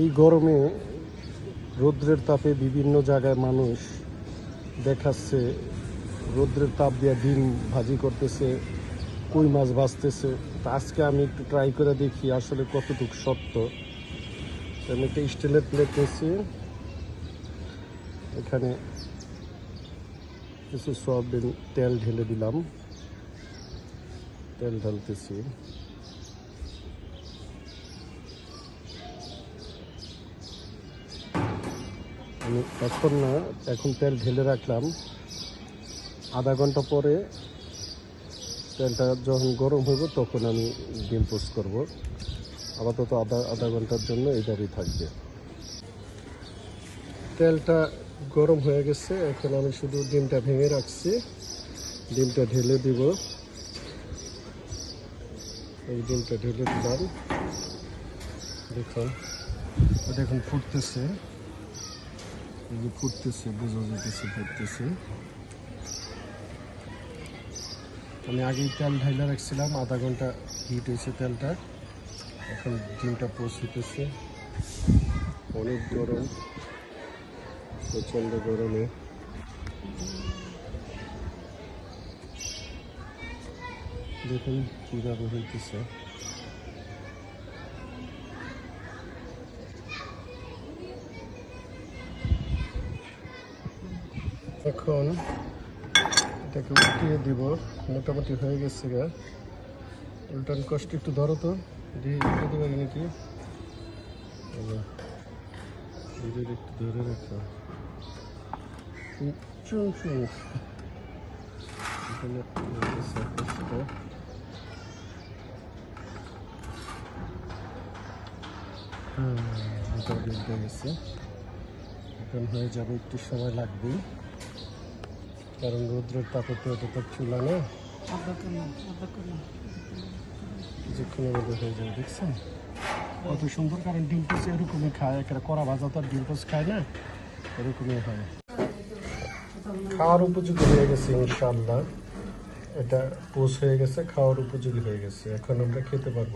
এই গরমে রৌদ্রের তাপে বিভিন্ন জায়গায় মানুষ দেখাচ্ছে, রৌদ্রের তাপ দিয়ে ডিম ভাজি করতেছে, কই মাছ ভাজতেছে। তা আজকে আমি একটু ট্রাই করে দেখি আসলে কতটুকু সত্য। আমি একটা স্টিলের প্লেট নিয়েছি। এখানে কিছু সয়াবিন তেল ঢেলে দিলাম। তেল ঢালতেছি। আমি এখন না এখন তেল ঢেলে রাখলাম। আধা ঘণ্টা পরে তেলটা যখন গরম হইব, তখন আমি ডিম পোস্ট করব। আপাতত আধা আধা ঘণ্টার জন্য এইভাবেই থাকবে। তেলটা গরম হয়ে গেছে। এখন আমি শুধু ডিমটা ভেঙে রাখছি। ডিমটা ঢেলে দিব। এই ডিমটা ঢেলে দিলাম। দেখুন এখন ফুটতেছে। যে ফুটতেছে, বোঝা যেতেছে ফুটতেছে আমি আগেই তেল ঢাইলা রাখছিলাম, আধা ঘণ্টা হিট হয়েছে তেলটা। এখন ডিমটা হইতেছে অনেক গরম, প্রচণ্ড গরমে। দেখুন কীভাবে হইতেছে। এখন এটাকে উল্টিয়ে দিব। মোটামুটি হয়ে গেছে গা। উল্টান কষ্ট একটু ধরো তো। দিয়ে উল্টে দেবে নাকি একটু ধরে রাখো। হয়ে। মোটামুটি গেছে। এখন হয়ে যাবে একটু সময় লাগবে কারণ রৌদ্রের তাপে তো চুলা না। সুন্দর ডিম এরকমই খায় কড়া ভাজা তো আর খায় না, এরকমই খাওয়ার উপযোগী হয়ে গেছে ইনশাল্লাহ এটা হয়ে গেছে, খাওয়ার উপযোগী হয়ে গেছে। এখন আমরা খেতে পারব।